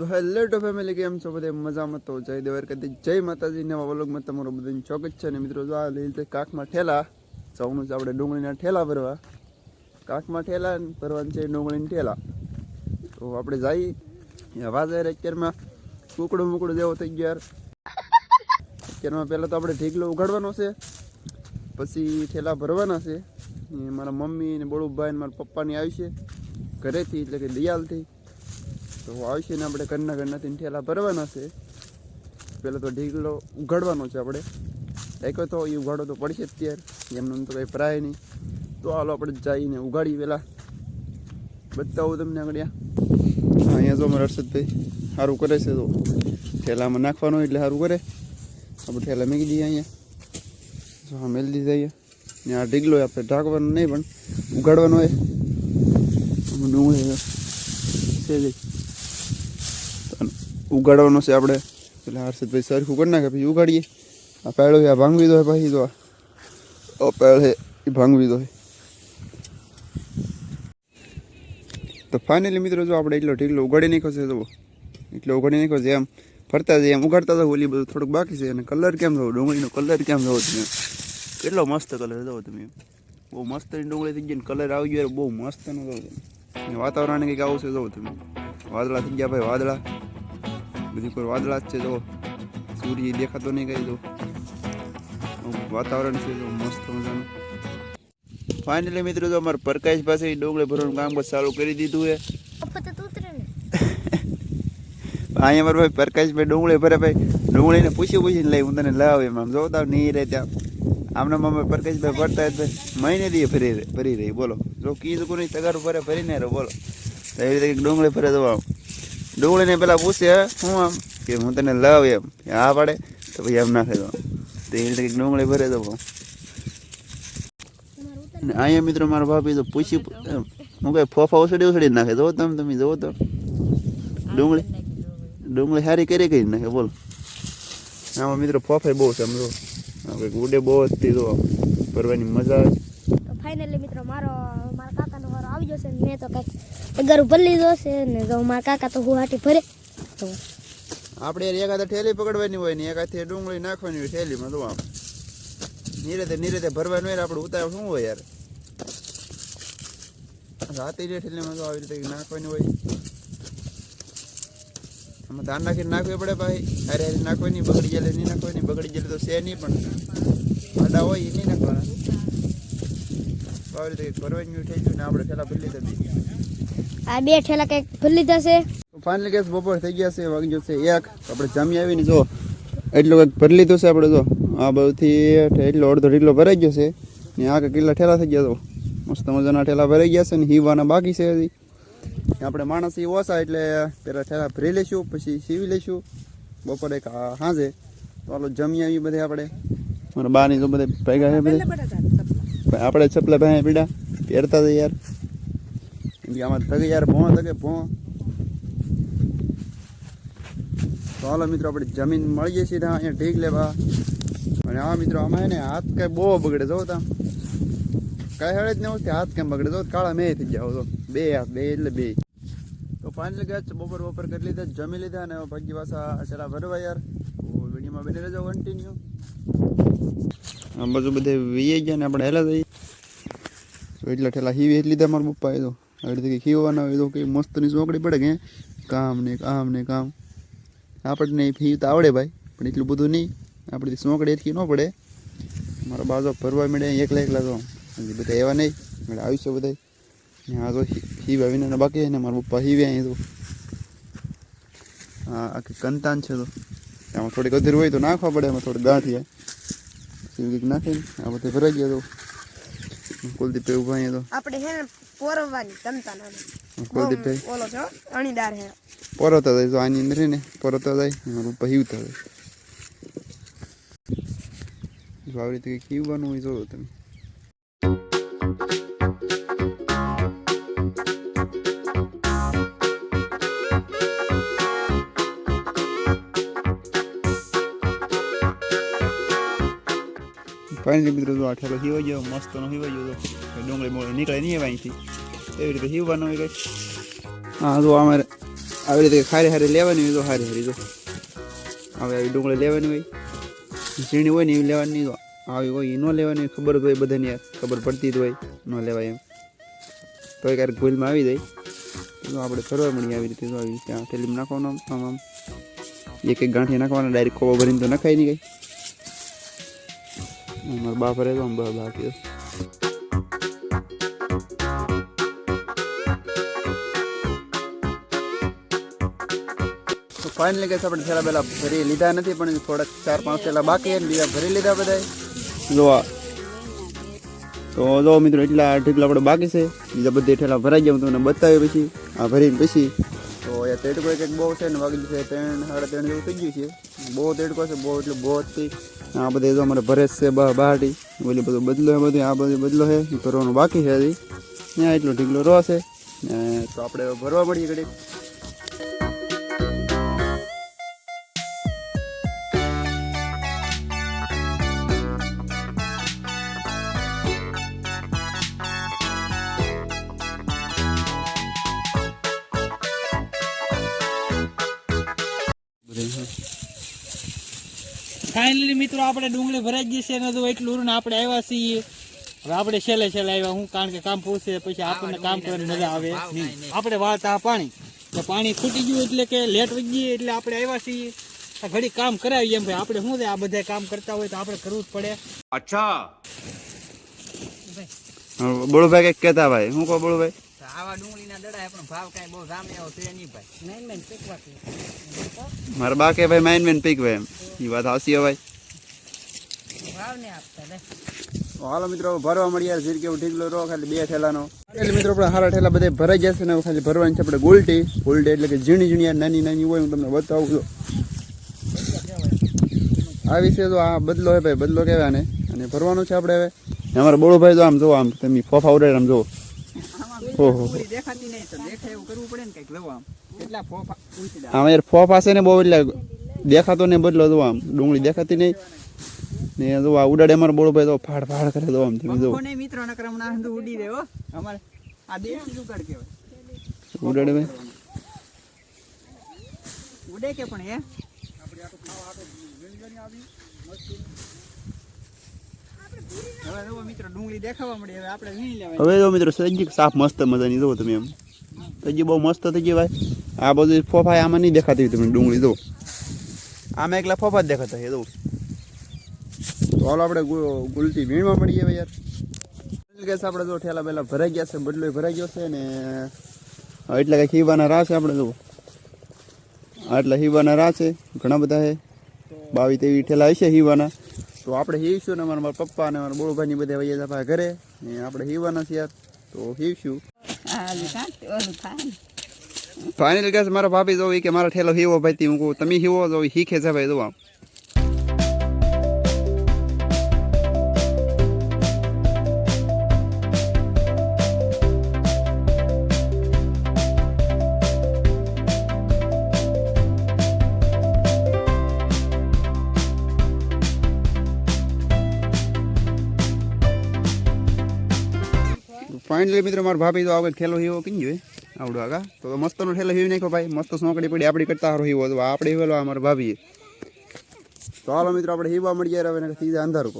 તો હેલો ટો ફેમિલી, કેમ છો બધે? મજામાં તો જય દેવર કદી જય માતાજી. નવા વલોગમાં તમારું બધાનું ચોક્કસ છે. ને મિત્રો, જો આ લીધે કાકમાં ઠેલા. સૌનું છે આપણે ડુંગળીના ઠેલા ભરવા. કાકમાં ઠેલા ભરવાનું છે ડુંગળીના ઠેલા. તો આપણે જઈએ. વાજાર અત્યારમાં કુકડું મુકડું જેવો થઈ ગયા અત્યારમાં પહેલાં તો આપણે ઢીકલો ઉગાડવાનો છે. પછી ઠેલા ભરવાના છે. મારા મમ્મી ને બળુભાઈ ને મારા પપ્પાની આવશે ઘરેથી, એટલે કે દિયાલથી. તો આવશે ને આપણે ઘરના ઘરનાથી ઠેલા ભરવાના છે. પહેલાં તો ઢીકલો ઉગાડવાનો છે આપણે. એક તો એ ઉગાડો તો પડશે જ ત્યાર. એમનું તો કંઈ પ્રાય નહીં. તો હાલો આપણે જઈને ઉગાડી પહેલાં. બતાવું તમને આગળ હા, અહીંયા જો અમારે હર્ષદભાઈ સારું કરે છે તો. ઠેલામાં નાખવાનો એટલે સારું કરે. આપણે ઠેલા મૂકી દઈએ અહીંયા. જો હા, મેલી દીધા અહીંયા. ને આ ઢીગલો આપણે ઢાંકવાનો નહીં પણ ઉગાડવાનો હોય. ડુંગળી છે. ઉગાડવાનો છે આપણે. પેલા હર્ષદભાઈ સરખું કરી નાખે, પછી ઉગાડીએ. આ પેળો આ ભાંગવી દો પછી તો આ છે, એ ભાંગવી દો તો ફાઇનલી મિત્રો જો આપણે એટલો ઢીકલો ઉગાડી નાખ્યો છે તો એટલો ઉગાડી નાખ્યો છે એમ. ફરતા જઈએ, એમ ઉગાડતા હતા ઓલી બધું થોડુંક બાકી છે. અને કલર કેમ જવો? ડુંગળીનો કલર કેમ જવો તમે? કેટલો મસ્ત કલર જવો તમે. બહુ મસ્ત ડુંગળી થઈ ગઈ ને કલર આવી ગયો બહુ મસ્તનો જવો તમે. વાતાવરણ કંઈક આવું છે તમે. વાદળા થઈ ગયા ભાઈ, વાદળા. બધી કોઈ વાદળા જ છે જો સૂર્ય દેખાતો નહીં કઈ જો વાતાવરણ છે જો મસ્ત મજાનું. ફાઇનલી મિત્રો જો અમારે પરકાશ પાસે ડોંગળી ભરવાનું કામ બસ ચાલુ કરી દીધું છે. તો અહીંયા મારા ભાઈ પ્રકાશભાઈ ડુંગળી ભરે ભાઈ. ડુંગળીને પૂછી પૂછીને લઈ હું તને લાવ એમ. આમ જોતા નહીં રહે ત્યાં. આમને મામા પ્રકાશભાઈ ભરતા ભાઈ મહિને દીએ ભરી રહે ભરી રહી. બોલો. જો કીધું કોઈ તગારું ભરે ભરીને રહો બોલો. તો એવી રીતે ડુંગળી ભરે દો આમ. ડુંગળીને પેલા પૂછે, હું આમ? કે હું તને લાવ એમ. હા પાડે, તો પછી એમ ના દો તો. એ રીતે ડુંગળી ભરે દો અને અહીંયા મિત્રો મારા ભાભી તો પૂછી હું કઈ ફોફા ઉછળી ઉછળી નાખે. જો તમે તમે જોવો તો. ડુંગળી ડુંગળી સારી કરી કરી નાખે, બોલ. આમાં મિત્રો ફોફાઈ બહુ છે સમજો જો. કંઈક ઉડે બહુ હતી જો. ફરવાની મજા આવે ફાઇનલી મિત્રો, મારો, મારા કાકાનો વારો આવી જશે મેં તો કંઈક અગર ઉપર લીધો છે ને જો મારા કાકા તો ગુવાહાટી ભરે. આપણે યાર એક હાથે ઠેલી પકડવાની હોય ને એક ડુંગળી નાખવાની હોય ઠેલીમાં તો આમ. નીરેતે નીરેતે ભરવાનું હોય આપણે ઉતાર શું હોય યાર? રાતે જે ઠેલીમાં તો આવી રીતે નાખવાની હોય. આમાં ધાન નાખીને નાખવી પડે ભાઈ. હારે હારે નાખવાની, બગડી જાય નહીં નાખવાની, બગડી જાય તો છે નહીં પણ. આડા હોય એ નહીં નાખવાના. આવી રીતે ભરવાની થઈ ગયું ને આપણે પેલા ભરી લીધા આ બે ઠેલા કંઈક ભરી જશે. છે ફાઇનલ ગેસ બપોર થઈ ગયા છે વાગી જશે એક. આપણે જમી આવીને જો એટલું કંઈક ભરી લીધું છે આપણે જો. આ બધુંથી એટલો અડધો ઢીલો ભરાઈ ગયો છે. ને આ કેટલા કિલ્લા ઠેલા થઈ ગયા તો? મસ્ત મજાના ઠેલા ભરાઈ ગયા છે ને હીવાના બાકી છે હજી. આપણે માણસ એ ઓછા એટલે પહેલાં ઠેલા ભરી લઈશું પછી સીવી લઈશું. બપોરે એક હાજે. તો આલો જમી આવી બધે આપણે. મારા બાની તો બધે ભેગા છે બધે. ભાઈ આપણે ચપલા ભાઈ પીડા. પહેરતા હતા યાર. આમાં થગે યાર ભો થકે ભો. હાલો મિત્રો, આપણે જમીન મળીએ ત્યાં, અહીંયા ઠીક લેવા. અને આ મિત્રો, આમાં ને હાથ કાંઈ બહુ બગડે જો તા. કાંઈ હળે જ નહીં હાથ કેમ બગડે જો કાળા મેં થઈ જાવ તો. બે હાથ, બે એટલે બે. તો ફાઇનલ ગયા બપોર બપોર કરી લીધા, જમી લીધા અને ભાગી પાછા ચલા ભરવા યાર. વિડીયોમાં બની રહેજો કન્ટિન્યુ આ બાજુ બધે વીએ ગયા ને આપણે હેલા જઈએ. એટલા ઠેલા હીવી એટલી લીધા મારા પપ્પાએ તો. આવી રીતે ખીવવાના હોય તો કંઈ મસ્તની ચોકડી પડે કે કામ ને કામ ને કામ આપણને ફી તો આવડે ભાઈ પણ એટલું બધું નહીં આપણે સોંકડી એટલી ન પડે મારા બાજુ ભરવા મળે એકલા એકલા તો હજી બધા એવા નહીં એટલે આવીશું બધા આ તો હીવ આવીને બાકી ને મારા પપ્પા હિવે અહીં તો હા આખી કંતાન છે તો એમાં થોડીક અધીર હોય તો નાખવા પડે એમાં થોડી ગાંઠ જાય નાખીને આ બધે ભરાઈ ગયા તો કુલદીપ ઊભા અહીંયા તો. આપણે હે ને પોરવવાની તમતા ના કુલદીપભાઈ ઓલો છો અણીદાર હે. પોરતા જાય જો આની અંદર ને પોરતા જાય પપ્પા હીવતા જાય જો આવી રીતે કંઈક હીવવાનું હોય જોવો તમે. ફાઇનલી મિત્રો જો આ ઠેલો હીવાઈ ગયો મસ્તનો હીવાઈ ગયો તો ડુંગળી મોળી નીકળે નહીં અહીંથી એવી રીતે હીવવાનો હોય કંઈક હા જો અમારે આવી રીતે ખારી હારી લેવાની હોય તો હારી હારી જો હવે આવી ડુંગળી લેવાની હોય ઝીણી હોય ને એવી લેવાની તો આવી હોય એ ન લેવાની ખબર હોય બધાને યાર ખબર પડતી જ હોય ન લેવાય એમ તો ક્યારેક ભૂલમાં આવી જાય તો આપણે ફરવા મળીએ આવી રીતે તો આવી આ થેલીમાં નાખવાનું આમ આમ એક એક ગાંઠી નાખવાના ડાયરેક્ટ ખોબો ભરીને તો નખાય નહીં કઈ મારા બાપ રહેતો બા બાકી તો ફાઇનલી કે આપણે થેલા પહેલાં ભરી લીધા નથી પણ થોડાક ચાર પાંચ થેલા બાકી અને ને બીજા ભરી લીધા બધા જોવા તો જો મિત્રો એટલા ઢીકલા આપણે બાકી છે. બીજા બધી ઠેલા ભરાઈ ગયા હું તમને બતાવ્યું પછી. આ ભરીને પછી એ તેડકો એક એક બહુ છે ને વાગી છે, ત્રણ, સાડા ત્રણ જેવું થઈ ગયું છે. બહુ તેડકો છે બહુ એટલે બહુ જ થી આ બધા જો અમારે ભરેશ છે, બા બહાટી બોલી બધું બદલો છે, બધું, આ બધું બદલો છે કરવાનું બાકી છે હજી. ત્યાં એટલો ઢીકલો રહો છે. તો આપણે ભરવા મળીએ ઘડી ફાઇનલી મિત્રો આપણે ડુંગળી ભરાઈ ગઈ છે ને તો એટલું ને આપણે આવ્યા છીએ. હવે આપણે છેલ્લે છેલ્લે આવ્યા. હું કારણ કે કામ પૂછે પછી આપણને કામ કરવાની મજા આવે. નહીં આપણે વાળતા પાણી. તો પાણી ખૂટી ગયું એટલે કે લેટ વહી ગઈ એટલે આપણે આવ્યા છીએ. આ ઘડી કામ કરાવીએ એમ ભાઈ. આપણે શું છે? આ બધા કામ કરતા હોય તો આપણે કરવું જ પડે. બળુભાઈ કંઈક કહેતા ભાઈ. હું કહો બળુભાઈ આવા ડુંગળીના દડા પણ ભાવ કાંઈ બહુ નહીં ભાઈ. નહીં નહીં પીકવા મારા બા કે ભાઈ માઇન મેન પીક ભાઈ એમ. એ વાત હાસી હોય ભાવ ને આપતા લે. હાલો મિત્રો ભરવા મળ્યા યાર કેવું ઢીકલો રહો ખાલી બે ઠેલાનો એટલે મિત્રો આપણે હારા ઠેલા બધે ભરાઈ જશે ને ખાલી ભરવાની છે આપણે ગોલટી. ગોલટી એટલે કે ઝીણી ઝીણી નાની નાની હોય હું તમને બતાવું છું. આ વિશે તો આ બદલો હે ભાઈ બદલો કહેવાય ને અને ભરવાનું છે આપણે હવે. અમારા બોળોભાઈ તો આમ જો આમ તમે ફોફા ઉડાડે આમ જો. ઓહો ડુંગળી દેખાતી નહીં તો દેખાય એવું કરવું પડે ને કંઈક લવો આમ કેટલા ફોફા આમ યાર ફોફ છે ને બહુ એટલે દેખાતો ને બદલો જો આમ. ડુંગળી દેખાતી નહીં. ને જો આ ઉડાડે અમાર બોળો ભાઈ તો ફાડ ફાડ કરે તો આમ તમે જો પંખો મિત્રો નકર હમણાં હંધું ઉડી દે હો. અમારે આ દેશી જુગાડ કહેવાય. ઉડાડે ભાઈ. ઉડે કે પણ હે? હવે જુઓ મિત્રો, ડુંગળી મળી. હવે આપણે જો સાફ મસ્ત મજાની જુઓ તમે એમ. સજી બહુ મસ્ત થઈ ગઈ ભાઈ. આ બધું ફોફા આમાં નહીં દેખાતી તમને ડુંગળી, જુઓ. આમાં એકલા ફોફા જ દેખાતા છે જુઓ. તો હાલો આપણે ગુલતી વીણવા મળીએ હવે યાર. ગેસ આપણે જો ઠેલા પહેલા ભરાઈ ગયા છે, બદલો ભરાઈ ગયો છે ને એટલે કઈ હીવાના રા છે આપણે જો એટલે હીવાના રા છે, ઘણા બધા છે. બાવી તેવી ઠેલા હશે હીવાના તો આપણે હીવશું ને અમારા મારા પપ્પા ને મારા બોળભાઈની બધા વૈયા આપણા ઘરે. ને આપણે હીવાના છીએ તો હીવશું ફાઇનલ ગેસ મારા ભાભી જો ઈ કે મારા ઠેલો હીવો ભાઈ હું કહું તમે હીવો જો શીખે છે ભાઈ જો ફાઇનલી મિત્રો, મારા ભાભી તો આગળ ખેલો હીવો કઈ જોઈએ? આવડો આગા તો મસ્તનો ઠેલો હીવી નાખ્યો ભાઈ. મસ્ત સોંકડી પડી. આપણી કરતા સારો હીવો તો આપણે હીવેલો અમારા ભાભીએ. તો હાલો મિત્રો, આપણે હીવા ગયા હવે સીધા અંધારું